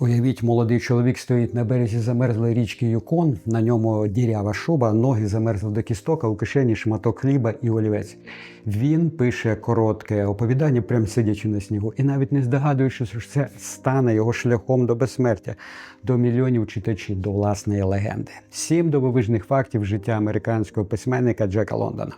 Уявіть, молодий чоловік стоїть на березі замерзлої річки Юкон, на ньому дірява шуба, ноги замерзли до кісток, а у кишені шматок хліба і олівець. Він пише коротке оповідання, прям сидячи на снігу, і навіть не здогадуючи, що це стане його шляхом до безсмертя, до мільйонів читачів, до власної легенди. Сім дивовижних фактів життя американського письменника Джека Лондона.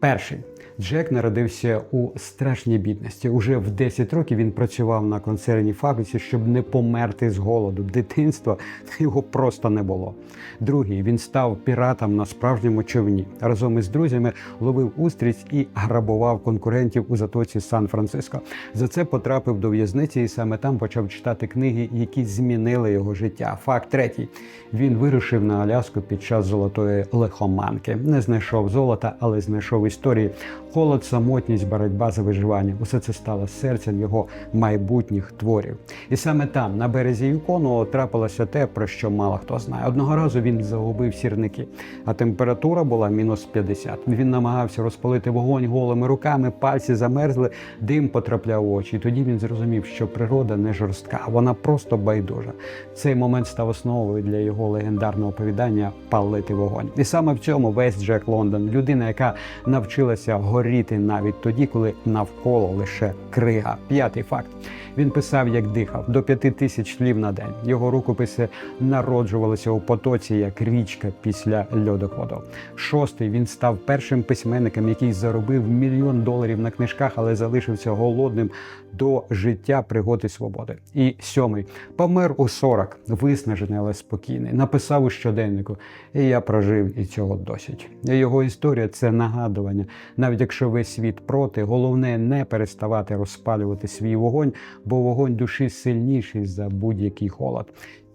Перший. Джек народився у страшній бідності. Уже в 10 років він працював на концерній фабриці, щоб не померти з голоду. Дитинства його просто не було. Другий він став піратом на справжньому човні. Разом із друзями ловив устриць і грабував конкурентів у затоці Сан-Франциско. За це потрапив до в'язниці і саме там почав читати книги, які змінили його життя. Факт третій: він вирушив на Аляску під час золотої лихоманки. Не знайшов золота, але знайшов історії. Холод, самотність, боротьба за виживання. Усе це стало серцем його майбутніх творів. І саме там, на березі Юкону, трапилося те, про що мало хто знає. Одного разу він загубив сірники, а температура була мінус 50. Він намагався розпалити вогонь голими руками, пальці замерзли, дим потрапляв в очі. І тоді він зрозумів, що природа не жорстка, вона просто байдужа. Цей момент став основою для його легендарного оповідання Палити вогонь. І саме в цьому весь Джек Лондон, людина, яка навчилася горіти навіть тоді, коли навколо лише крига. П'ятий факт. Він писав, як дихав, до п'яти тисяч слів на день. Його рукописи народжувалися у потоці, як річка після льодоходу. Шостий він став першим письменником, який заробив мільйон доларів на книжках, але залишився голодним до життя пригод і свободи. І сьомий помер у 40, виснажений, але спокійний. Написав у щоденнику, і я прожив і цього досить. Його історія це нагадування. Навіть якщо весь світ проти, головне не переставати розпалювати свій вогонь, бо вогонь душі сильніший за будь-який холод.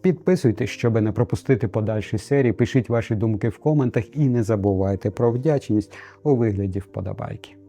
Підписуйтесь, щоб не пропустити подальші серії. Пишіть ваші думки в коментах і не забувайте про вдячність у вигляді вподобайки.